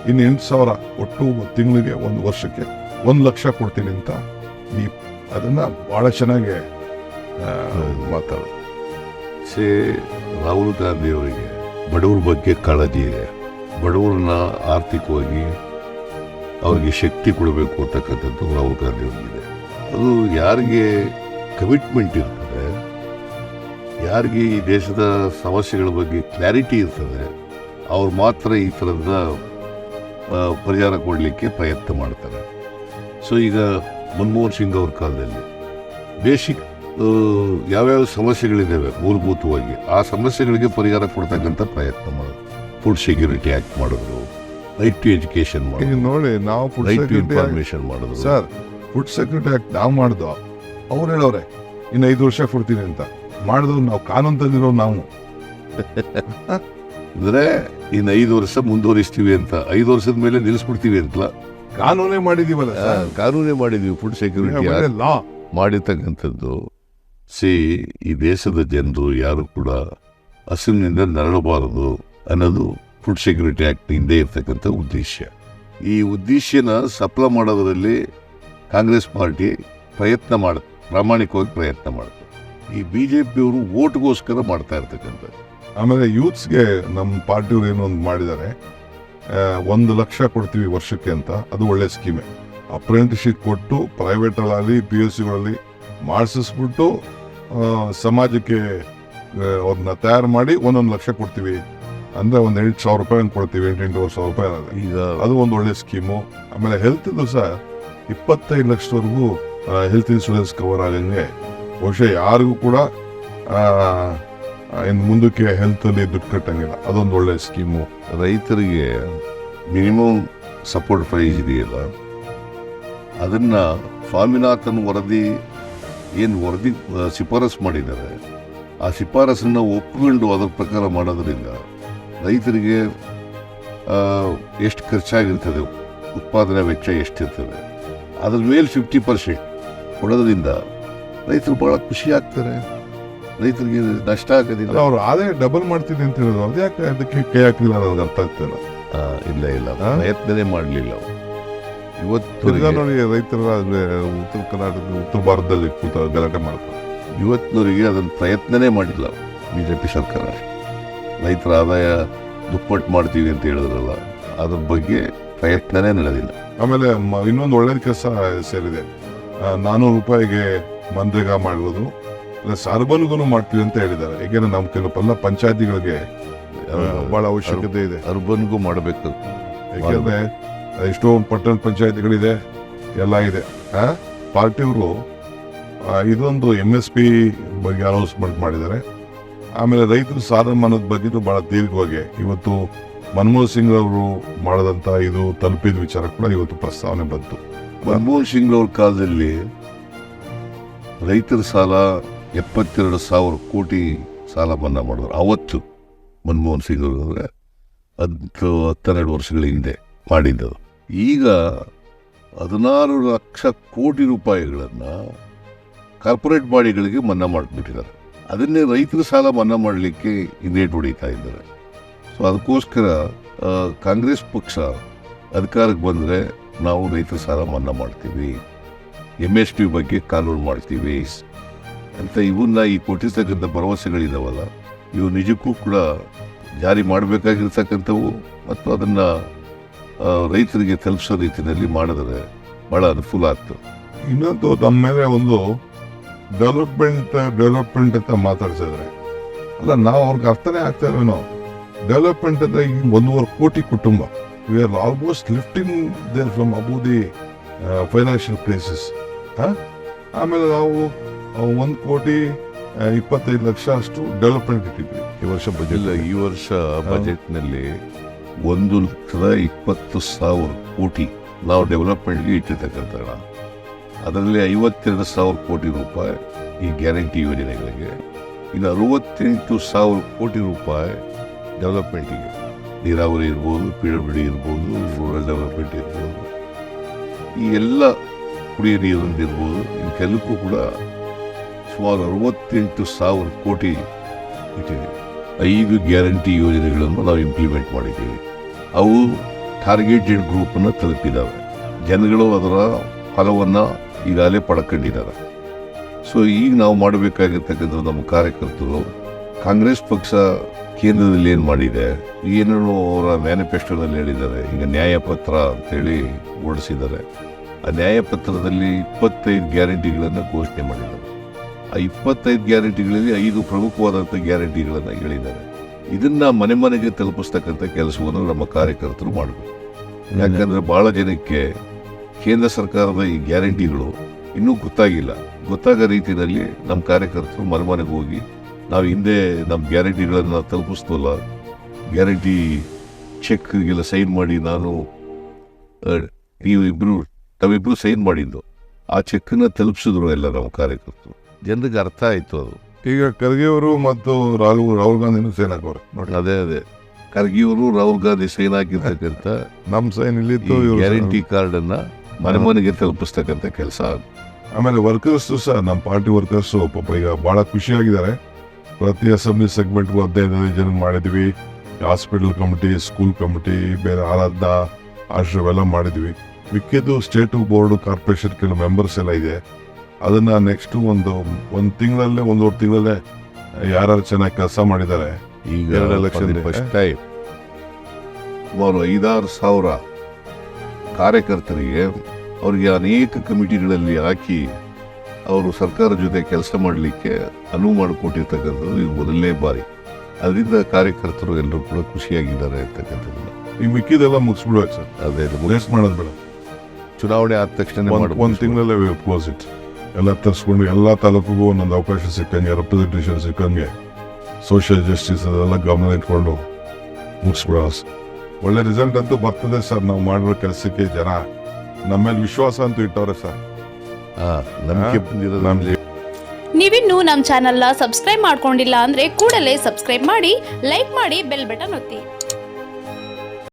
ಇನ್ನು ಎಂಟು ಸಾವಿರ ಒಟ್ಟು ತಿಂಗಳಿಗೆ ಒಂದು ವರ್ಷಕ್ಕೆ ಒಂದು ಲಕ್ಷ ಕೊಡ್ತೀನಿ ಅಂತ ಈ ಅದನ್ನ ಬಹಳ ಚೆನ್ನಾಗಿ ಮಾತಾಡ
ಸೇ ರಾಹುಲ್ ಗಾಂಧಿ ಅವರಿಗೆ ಬಡವರ ಬಗ್ಗೆ ಕಾಳಜಿ ಇದೆ. ಬಡವರನ್ನ ಆರ್ಥಿಕವಾಗಿ ಅವ್ರಿಗೆ ಶಕ್ತಿ ಕೊಡಬೇಕು ಅಂತಕ್ಕಂಥದ್ದು ರಾಹುಲ್ ಗಾಂಧಿ ಅವರಿಗಿದೆ. ಅದು ಯಾರಿಗೆ ಕಮಿಟ್ಮೆಂಟ್ ಇರ್ತದೆ, ಯಾರಿಗೆ ಈ ದೇಶದ ಸಮಸ್ಯೆಗಳ ಬಗ್ಗೆ ಕ್ಲಾರಿಟಿ ಇರ್ತದೆ, ಅವ್ರು ಮಾತ್ರ ಈ ಥರದ ಪರಿಹಾರ ಕೊಡಲಿಕ್ಕೆ ಪ್ರಯತ್ನ ಮಾಡ್ತಾರೆ. ಸೊ ಈಗ ಮನಮೋಹನ್ ಸಿಂಗ್ ಅವ್ರ ಕಾಲದಲ್ಲಿ. ಬೇಸಿಕ್ ಯಾವ್ಯಾವ ಸಮಸ್ಯೆಗಳಿದ್ದಾವೆ ಮೂಲಭೂತವಾಗಿ ಆ ಸಮಸ್ಯೆಗಳಿಗೆ ಪರಿಹಾರ ಕೊಡ್ತಕ್ಕಂಥ ಪ್ರಯತ್ನ ಮಾಡೋದು. ಫುಡ್ ಸೆಕ್ಯೂರಿಟಿ ಆ್ಯಕ್ಟ್ ಮಾಡಿದ್ರು ರೈಟ್ ಟು ಎಜುಕೇಶನ್
ಮಾಡಿ
ಮಾಡಿದ್ರು
ನೋಡಿ ನಾವು food
right to
security
information ಮಾಡಿದ್ರು.
ಸರ್ ಫುಡ್ ಸೆಕ್ಯೂರಿಟಿ ಆ್ಯಕ್ಟ್ ನಾವು ಮಾಡ್ದೋ ಅವ್ರು ಹೇಳೋರೆ ಇನ್ನು ಐದು ವರ್ಷ ಕೊಡ್ತೀನಿ ಅಂತ. ಮಾಡಿದ್ರು ನಾವು ಕಾನೂನು ತಂದಿರೋ ನಾವು.
ಅಂದರೆ ಇನ್ನು ಐದು ವರ್ಷ ಮುಂದುವರಿಸ್ತೀವಿ ಅಂತ. ಐದು ವರ್ಷದ ಮೇಲೆ ನಿಲ್ಲಿಸ್ಬಿಡ್ತೀವಿ ಅಂತ
ಕಾನೂನೇ ಮಾಡಿದೀವಲ್ಲ
ಕಾನೂನೇ ಮಾಡಿದೀವಿ ಫುಡ್ ಸೆಕ್ಯೂರಿಟಿ
ಲಾ
ಮಾಡಿರ್ತಕ್ಕಂಥದ್ದು. ಸಿ ಈ ದೇಶದ ಜನರು ಯಾರು ಕೂಡ ಹಸಿವಿನಿಂದ ನರಳಬಾರದು ಅನ್ನೋದು ಫುಡ್ ಸೆಕ್ಯೂರಿಟಿ ಆಕ್ಟ್ ಹಿಂದೆ ಇರ್ತಕ್ಕಂಥ ಉದ್ದೇಶ. ಈ ಉದ್ದೇಶನ ಸಫಲ ಮಾಡೋದರಲ್ಲಿ ಕಾಂಗ್ರೆಸ್ ಪಾರ್ಟಿ ಪ್ರಯತ್ನ ಮಾಡ ಪ್ರಾಮಾಣಿಕವಾಗಿ ಪ್ರಯತ್ನ ಮಾಡುತ್ತೆ ಈ ಬಿ ಜೆ ಪಿಯವರು ಓಟ್ಗೋಸ್ಕರ ಮಾಡ್ತಾ ಇರ್ತಕ್ಕಂಥ
ಆಮೇಲೆ ಯೂತ್ಸ್ಗೆ ನಮ್ಮ ಪಾರ್ಟಿಯವ್ರು ಏನೋ ಒಂದು ಮಾಡಿದ್ದಾರೆ. ಒಂದು ಲಕ್ಷ ಕೊಡ್ತೀವಿ ವರ್ಷಕ್ಕೆ ಅಂತ. ಅದು ಒಳ್ಳೆ ಸ್ಕೀಮೆ. ಅಪ್ರೆಂಟಿಶಿಪ್ ಕೊಟ್ಟು ಪ್ರೈವೇಟಲ್ಲಿ ಪಿ ಯು ಸಿಗಳಲ್ಲಿ ಮಾಡಿಸಿಸ್ಬಿಟ್ಟು ಸಮಾಜಕ್ಕೆ ಅವ್ರನ್ನ ತಯಾರು ಮಾಡಿ ಒಂದೊಂದು ಲಕ್ಷ ಕೊಡ್ತೀವಿ. ಅಂದ್ರೆ ಒಂದು ಎಂಟು ಸಾವಿರ ರೂಪಾಯಿ ಹಂಗೆ ಕೊಡ್ತೀವಿ ಎಂಟು ಎಂಟೂವರೆ ಸಾವಿರ ರೂಪಾಯಿ.
ಈಗ
ಅದು ಒಂದು ಒಳ್ಳೆ ಸ್ಕೀಮು. ಆಮೇಲೆ ಹೆಲ್ತ್ ಸಹ ಇಪ್ಪತ್ತೈದು ಲಕ್ಷದವರೆಗೂ ಹೆಲ್ತ್ ಇನ್ಶೂರೆನ್ಸ್ ಕವರ್ ಆಗಂಗೆ. ಬಹುಶಃ ಯಾರಿಗೂ ಕೂಡ ಇನ್ನು ಮುಂದಕ್ಕೆ ಹೆಲ್ತ್ ಅಲ್ಲಿ ದುಡ್ಡು ಕಟ್ಟಂಗಿಲ್ಲ. ಅದೊಂದು ಒಳ್ಳೆ ಸ್ಕೀಮು.
ರೈತರಿಗೆ ಮಿನಿಮಮ್ ಸಪೋರ್ಟ್ ಪ್ರೈಸ್ ಇದೆಯಲ್ಲ, ಅದನ್ನು ಸ್ವಾಮಿನಾಥನ್ ವರದಿ, ಏನು ವರದಿ ಶಿಫಾರಸು ಮಾಡಿದ್ದಾರೆ. ಆ ಶಿಫಾರಸನ್ನು ಒಪ್ಪಿಕೊಂಡು ಅದರ ಪ್ರಕಾರ ಮಾಡೋದರಿಂದ ರೈತರಿಗೆ ಎಷ್ಟು ಖರ್ಚಾಗಿರ್ತದೆ, ಉತ್ಪಾದನೆ ವೆಚ್ಚ ಎಷ್ಟಿರ್ತದೆ, ಅದ್ರ ಮೇಲೆ ಫಿಫ್ಟಿ ಪರ್ಸೆಂಟ್ ಕೊಡೋದ್ರಿಂದ ರೈತರು ಭಾಳ ಖುಷಿ ಆಗ್ತಾರೆ. ರೈತರಿಗೆ ನಷ್ಟ ಆಗೋದಿಲ್ಲ.
ಅವರು ಆದಾಯ ಡಬಲ್ ಮಾಡ್ತೀನಿ ಅಂತ ಹೇಳಿದ್ರು ಅದು ಯಾಕೆ ಅದಕ್ಕೆ ಕೈ ಹಾಕಲಿಲ್ಲ ನನಗೆ ಅರ್ಥ ಆಗ್ತಿಲ್ಲ
ಇಲ್ಲ. ಇಲ್ಲ? ಪ್ರಯತ್ನನೇ ಮಾಡಲಿಲ್ಲ ಇವತ್ತು
ನೋಡಿ ರೈತರ ಉತ್ತರ ಕರ್ನಾಟಕ ಉತ್ತರ ಭಾರತದಲ್ಲಿ ಕೂತ ಗಲಾಟೆ ಮಾಡ್ತಾರೆ.
ಇವತ್ತಿನವರಿಗೆ ಅದನ್ನು ಪ್ರಯತ್ನನೇ ಮಾಡಿಲ್ಲ ಬಿ ಜೆ ಪಿ ಸರ್ಕಾರ. ರೈತರ ಆದಾಯ ದುಪ್ಪಟ್ಟು ಮಾಡ್ತೀವಿ ಅಂತ ಹೇಳಿದ್ರಲ್ಲ ಅದ್ರ ಬಗ್ಗೆ ಪ್ರಯತ್ನನೇ ನಡೆದಿಲ್ಲ.
ಆಮೇಲೆ ಇನ್ನೊಂದು ಒಳ್ಳೆಯ ಕೆಲಸ ಸೇರಿದೆ. ನಾನ್ನೂರು ನಾನೂರು ರೂಪಾಯಿಗೆ ಮನ್ರೇಗಾ ಮಾಡುವುದು ಪ್ಲಸ್ ಅರ್ಬನ್ಗೂ ಮಾಡ್ತೀವಿ ಅಂತ ಹೇಳಿದ್ದಾರೆ. ಯಾಕೆಂದ್ರೆ ನಮ್ಮ ಕೆಲವೆಲ್ಲ ಪಂಚಾಯತಿಗಳಿಗೆ ಬಹಳ ಅವಶ್ಯಕತೆ ಇದೆ.
ಅರ್ಬನ್ಗೂ ಮಾಡಬೇಕು.
ಯಾಕೆಂದ್ರೆ ಎಷ್ಟೊಂದು ಪಟ್ಟಣ ಪಂಚಾಯತಿಗಳಿದೆ ಎಲ್ಲ ಇದೆ. ಪಾರ್ಟಿಯವರು ಇದೊಂದು ಎಂ ಎಸ್ ಪಿ ಬಗ್ಗೆ ಅನೌನ್ಸ್ಮೆಂಟ್ ಮಾಡಿದ್ದಾರೆ. ಆಮೇಲೆ ರೈತರ ಸಾಲ ಮನ್ನದ ಬಗ್ಗೆನೂ ಬಹಳ ದೀರ್ಘವಾಗಿ ಇವತ್ತು ಮನಮೋಹನ್ ಸಿಂಗ್ ಅವರು ಮಾಡದಂತ ಇದು ತಲುಪಿದ ವಿಚಾರ ಕೂಡ ಇವತ್ತು ಪ್ರಸ್ತಾವನೆ ಬಂತು.
ಮನಮೋಹನ್ ಸಿಂಗ್ ಅವ್ರ ಕಾಲದಲ್ಲಿ ರೈತರ ಸಾಲ ಎಪ್ಪತ್ತೆರಡು ಸಾವಿರ ಕೋಟಿ ಸಾಲ ಮನ್ನಾ ಮಾಡಿದ್ರು. ಅವತ್ತು ಮನಮೋಹನ್ ಸಿಂಗ್ ಅವರು ಹತ್ತು ಹತ್ತೆರಡು ವರ್ಷಗಳ ಹಿಂದೆ ಮಾಡಿದ್ದು. ಈಗ ಹದಿನಾರು ಲಕ್ಷ ಕೋಟಿ ರೂಪಾಯಿಗಳನ್ನು ಕಾರ್ಪೊರೇಟ್ ಬಾಡಿಗಳಿಗೆ ಮನ್ನಾ ಮಾಡಿಬಿಟ್ಟಿದ್ದಾರೆ. ಅದನ್ನೇ ರೈತರ ಸಾಲ ಮನ್ನಾ ಮಾಡಲಿಕ್ಕೆ ಹಿಂದೇಟು ಹೊಡಿತಾ ಇದ್ದಾರೆ. ಸೊ ಅದಕ್ಕೋಸ್ಕರ ಕಾಂಗ್ರೆಸ್ ಪಕ್ಷ ಅಧಿಕಾರಕ್ಕೆ ಬಂದರೆ ನಾವು ರೈತರ ಸಾಲ ಮನ್ನಾ ಮಾಡ್ತೀವಿ. ಎಂ ಎಸ್ ಪಿ ಬಗ್ಗೆ ಕಾನೂನು ಮಾಡ್ತೀವಿ. ಅಂತ ಇವನ್ನ ಈ ಕೊಟ್ಟಿರ್ತಕ್ಕಂಥ ಭರವಸೆಗಳಿದಾವಲ್ಲ, ಇವು ನಿಜಕ್ಕೂ ಕೂಡ ಜಾರಿ ಮಾಡಬೇಕಾಗಿರ್ತಕ್ಕಂಥವು ಮತ್ತು ಅದನ್ನು ರೈತರಿಗೆ ತಲುಪಿಸೋ ರೀತಿಯಲ್ಲಿ ಮಾಡಿದ್ರೆ ಭಾಳ ಅನುಕೂಲ ಆಗ್ತದೆ.
ಇನ್ನೊಂದು ನಮ್ಮ ಮೇಲೆ ಒಂದು ಡೆವಲಪ್ಮೆಂಟ್ ಡೆವಲಪ್ಮೆಂಟ್ ಅಂತ ಮಾತಾಡ್ಸಿದ್ರೆ ಅಲ್ಲ, ನಾವು ಅವ್ರಿಗೆ ಅರ್ಥನೇ ಆಗ್ತಾ ಡೆವಲಪ್ಮೆಂಟ್ ಅಂದರೆ ಈಗ ಒಂದೂವರೆ ಕೋಟಿ ಕುಟುಂಬ. We are almost lifting there from above the financial places ಆಮೇಲೆ ನಾವು ಒಂದು ಕೋಟಿ ಇಪ್ಪತ್ತೈದು ಲಕ್ಷ ಅಷ್ಟು ಡೆವಲಪ್ಮೆಂಟ್ ಇಟ್ಟಿದ್ವಿ ಈ ವರ್ಷ ಬಜೆಟ್
ಈ ವರ್ಷ ಬಜೆಟ್ನಲ್ಲಿ ಒಂದು ಲಕ್ಷದ ಇಪ್ಪತ್ತು ಸಾವಿರ ಕೋಟಿ ನಾವು ಡೆವಲಪ್ಮೆಂಟ್ಗೆ ಇಟ್ಟಿರ್ತಕ್ಕಂಥ ಅದರಲ್ಲಿ ಐವತ್ತೆರಡು ಸಾವಿರ ಕೋಟಿ ರೂಪಾಯಿ ಈ ಗ್ಯಾರಂಟಿ ಯೋಜನೆಗಳಿಗೆ ಇನ್ನು ಅರವತ್ತೆಂಟು ಸಾವಿರ ಕೋಟಿ ರೂಪಾಯಿ ಡೆವಲಪ್ಮೆಂಟಿಗೆ ನೀರಾವರಿ ಇರ್ಬೋದು ಪಿ ಡಬ್ಲ್ಯೂ ಡಿ ಇರ್ಬೋದು ರೂರಲ್ ಡೆವಲಪ್ಮೆಂಟ್ ಇರ್ಬೋದು. ಈ ಎಲ್ಲ ಕುಡಿಯ ನೀರೊಂದಿರ್ಬೋದು ಇನ್ನು ಕೆಲಕ್ಕೂ ಕೂಡ ಸುಮಾರು ಅರವತ್ತೆಂಟು ಸಾವಿರ ಕೋಟಿ ಐದು ಗ್ಯಾರಂಟಿ ಯೋಜನೆಗಳನ್ನು ನಾವು ಇಂಪ್ಲಿಮೆಂಟ್ ಮಾಡಿದ್ದೀವಿ. ಅವು ಟಾರ್ಗೆಟೆಡ್ ಗ್ರೂಪನ್ನು ತಲುಪಿದ್ದಾವೆ ಜನಗಳು ಅದರ ಫಲವನ್ನು ಈಗಾಗಲೇ ಪಡ್ಕೊಂಡಿದ್ದಾರೆ. ಸೊ ಈಗ ನಾವು ಮಾಡಬೇಕಾಗಿರ್ತಕ್ಕಂಥ ನಮ್ಮ ಕಾರ್ಯಕರ್ತರು, ಕಾಂಗ್ರೆಸ್ ಪಕ್ಷ ಕೇಂದ್ರದಲ್ಲಿ ಏನು ಮಾಡಿದೆ? ಏನೇನು ಅವರ ಮ್ಯಾನಿಫೆಸ್ಟೋದಲ್ಲಿ ಹೇಳಿದ್ದಾರೆ. ಈಗ ನ್ಯಾಯಪತ್ರ ಅಂತೇಳಿ ಓಡಿಸಿದ್ದಾರೆ ಆ ನ್ಯಾಯಪತ್ರದಲ್ಲಿ ಇಪ್ಪತ್ತೈದು ಗ್ಯಾರಂಟಿಗಳನ್ನು ಘೋಷಣೆ ಮಾಡಿದ್ದಾರೆ. ಆ ಇಪ್ಪತ್ತೈದು ಗ್ಯಾರಂಟಿಗಳಲ್ಲಿ ಐದು ಪ್ರಮುಖವಾದಂಥ ಗ್ಯಾರಂಟಿಗಳನ್ನು ಹೇಳಿದ್ದಾರೆ. ಇದನ್ನ ಮನೆ ಮನೆಗೆ ತಲುಪಿಸ್ತಕ್ಕಂಥ ಕೆಲಸವನ್ನು ನಮ್ಮ ಕಾರ್ಯಕರ್ತರು ಮಾಡಬೇಕು. ಯಾಕಂದ್ರೆ ಬಹಳ ಜನಕ್ಕೆ ಕೇಂದ್ರ ಸರ್ಕಾರದ ಈ ಗ್ಯಾರಂಟಿಗಳು ಇನ್ನೂ ಗೊತ್ತಾಗಿಲ್ಲ. ಗೊತ್ತಾಗೋ ರೀತಿಯಲ್ಲಿ ನಮ್ಮ ಕಾರ್ಯಕರ್ತರು ಮನೆ ಮನೆಗೆ ಹೋಗಿ ನಾವು ಹಿಂದೆ ನಮ್ಮ ಗ್ಯಾರಂಟಿಗಳನ್ನು ತಲುಪಿಸ್ತಲ್ಲ ಗ್ಯಾರಂಟಿ ಚೆಕ್ಗೆಲ್ಲ ಸೈನ್ ಮಾಡಿ ನಾನು ನೀವು ಇಬ್ಬರು ತಾವಿಬ್ರು ಸೈನ್ ಮಾಡಿದ್ದು. ಆ ಚೆಕ್ಕನ್ನು ತಲುಪಿಸಿದ್ರು ಎಲ್ಲ ನಮ್ಮ ಕಾರ್ಯಕರ್ತರು. ಜನರಿಗೆ ಅರ್ಥ ಆಯ್ತು ಅದು.
ಈಗ ಖರ್ಗೆಯವರು ಮತ್ತು ರಾಹುಲ್ ರಾಹುಲ್ ಗಾಂಧಿನೂ ಸೇನ್ ಹಾಕೋರು ನೋಡಿ.
ಅದೇ ಅದೇ. ಖರ್ಗೆಯವರು ರಾಹುಲ್ ಗಾಂಧಿ ಸೈನ್ ಹಾಕಿರ್ತಕ್ಕಂಥ
ನಮ್ಮ ಸೈನ್ ಇವ್ರು
ಗ್ಯಾರಂಟಿ ಕಾರ್ಡ್ ಅನ್ನ ಮನೆ ಮನೆಗೆ ತಲುಪಿಸ್ತಕ್ಕಂಥ ಕೆಲಸ
ಆಮೇಲೆ ವರ್ಕರ್ಸ್ ಸಹ ನಮ್ಮ ಪಾರ್ಟಿ ವರ್ಕರ್ಸು ಪಾಪ ಈಗ ಭಾಳ ಖುಷಿಯಾಗಿದ್ದಾರೆ. ಪ್ರತಿ ಅಸೆಂಬ್ಲಿ ಸೆಗ್ಮೆಂಟ್ಗೂ ಹದಿನೈದು ಜನ ಮಾಡಿದ್ವಿ. ಹಾಸ್ಪಿಟಲ್ ಕಮಿಟಿ ಸ್ಕೂಲ್ ಕಮಿಟಿ ಬೇರೆ ಆರಾಧನಾ ಆಶ್ರಮ ಎಲ್ಲ ಮಾಡಿದ್ವಿ. ಮಿಕ್ಕಿದ್ದು ಸ್ಟೇಟ್ ಬೋರ್ಡ್ ಕಾರ್ಪೊರೇಷನ್ ಕೆಲವು ಮೆಂಬರ್ಸ್ ಎಲ್ಲ ಇದೆ. ಅದನ್ನ ನೆಕ್ಸ್ಟು ಒಂದು ಒಂದು ತಿಂಗಳಲ್ಲೇ ಒಂದೂವರೆ ತಿಂಗಳಲ್ಲೇ ಯಾರು ಚೆನ್ನಾಗಿ ಕೆಲಸ ಮಾಡಿದ್ದಾರೆ
ಈಗ
ಎರಡು ಲಕ್ಷ.
ಫಸ್ಟ್ ಟೈಮ್ ಸುಮಾರು ಐದಾರು ಸಾವಿರ ಕಾರ್ಯಕರ್ತರಿಗೆ ಅವರಿಗೆ ಅನೇಕ ಕಮಿಟಿಗಳಲ್ಲಿ ಹಾಕಿ ಅವರು ಸರ್ಕಾರ ಜೊತೆ ಕೆಲಸ ಮಾಡಲಿಕ್ಕೆ ಅನುವು ಮಾಡಿಕೊಟ್ಟಿರ್ತಕ್ಕಂಥದ್ದು ಇದು ಮೊದಲನೇ ಬಾರಿ. ಅದರಿಂದ ಕಾರ್ಯಕರ್ತರು ಎಲ್ಲರೂ ಕೂಡ ಖುಷಿಯಾಗಿದ್ದಾರೆ ಅಂತಕ್ಕಂಥದ್ದು
ಈಗ ಮಿಕ್ಕಿದೆಲ್ಲ ಮುಗಿಸ್ಬಿಡ್ಬೇಕು ಸರ್.
ಅದೇ
ವೇಸ್ಟ್ ಮಾಡೋದು ಬೇಡ.
ಚುನಾವಣೆ ಆದ ತಕ್ಷಣ
ಒಂದು ತಿಂಗಳಲ್ಲೇ ಕ್ಲೋಸ್ ಇಟ್ ಎಲ್ಲ ತರಿಸ್ಕೊಂಡು ಎಲ್ಲ ತಾಲೂಕಿಗೂ ಒಂದೊಂದು ಅವಕಾಶ ಸಿಕ್ಕಂಗೆ ರೆಪ್ರೆಸೆಂಟೇಷನ್ ಸಿಕ್ಕಂಗೆ ಸೋಷಿಯಲ್ ಜಸ್ಟಿಸ್ ಅದೆಲ್ಲ ಗಮನ ಇಟ್ಕೊಂಡು ಮುಗಿಸ್ಬಿಡೋ ಒಳ್ಳೆ ರಿಸಲ್ಟ್ ಅಂತೂ ಬರ್ತದೆ ಸರ್ ನಾವು ಮಾಡಿರೋ ಕೆಲಸಕ್ಕೆ ಜನ. ನಮ್ಮ ಮೇಲೆ ವಿಶ್ವಾಸ ಅಂತೂ ಇಟ್ಟವ್ರೆ ಸರ್.
ಹಾ ನಂಬಿಕೆ ಬಂದಿರೋದು
ನಮ್ಗೆ
ನೀವಿನ್ನೂ ನಮ್ಮ ಚಾನೆಲ್ನ ಸಬ್ಸ್ಕ್ರೈಬ್ ಮಾಡ್ಕೊಂಡಿಲ್ಲ ಅಂದರೆ ಕೂಡಲೇ ಸಬ್ಸ್ಕ್ರೈಬ್ ಮಾಡಿ ಲೈಕ್ ಮಾಡಿ ಬೆಲ್ ಬಟನ್ ಒತ್ತಿ.